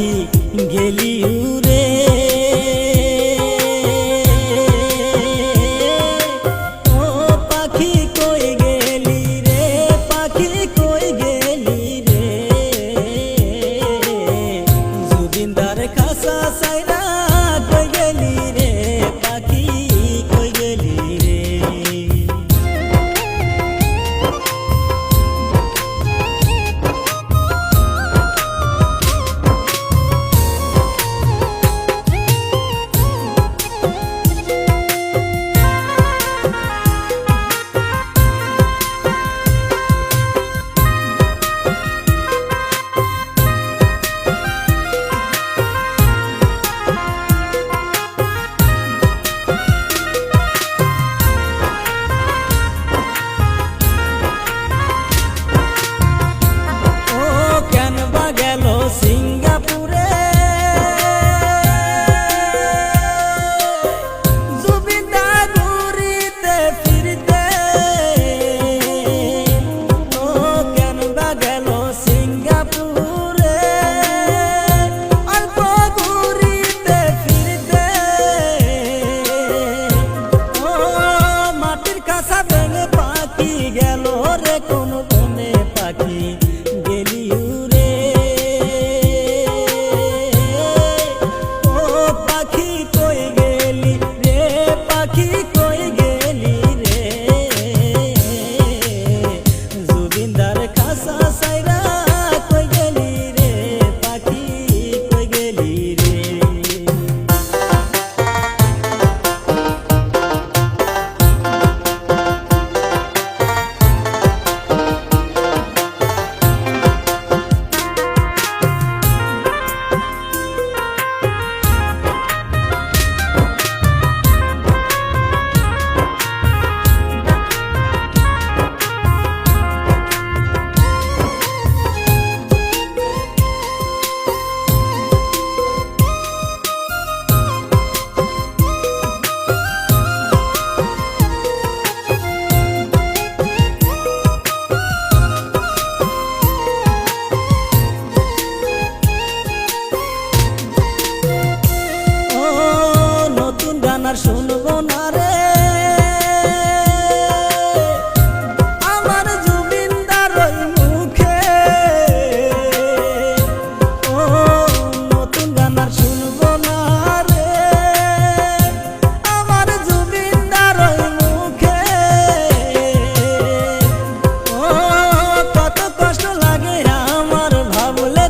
রাহি গেলি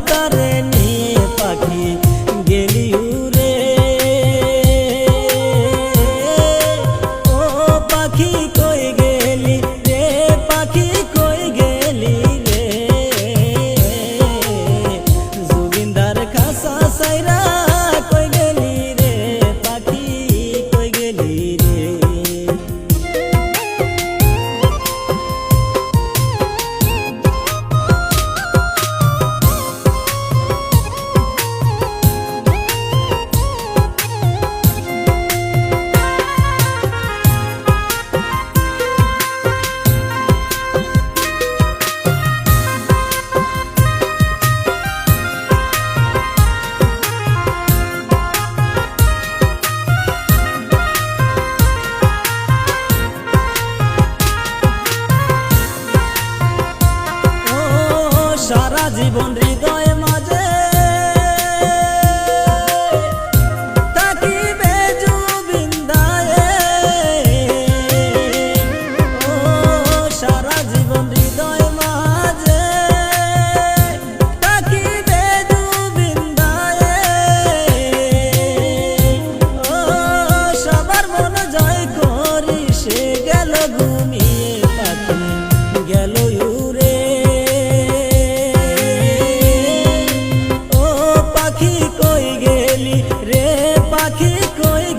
তারে সারা জীবন হৃদয়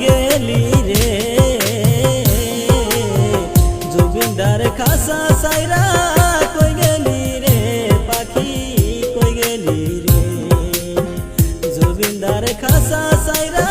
গেলি রে। জুবিনদার খাসা সাইরা কই গেলি রে? পাখি কই গেলি রে? জুবিনদার খাসা সাইরা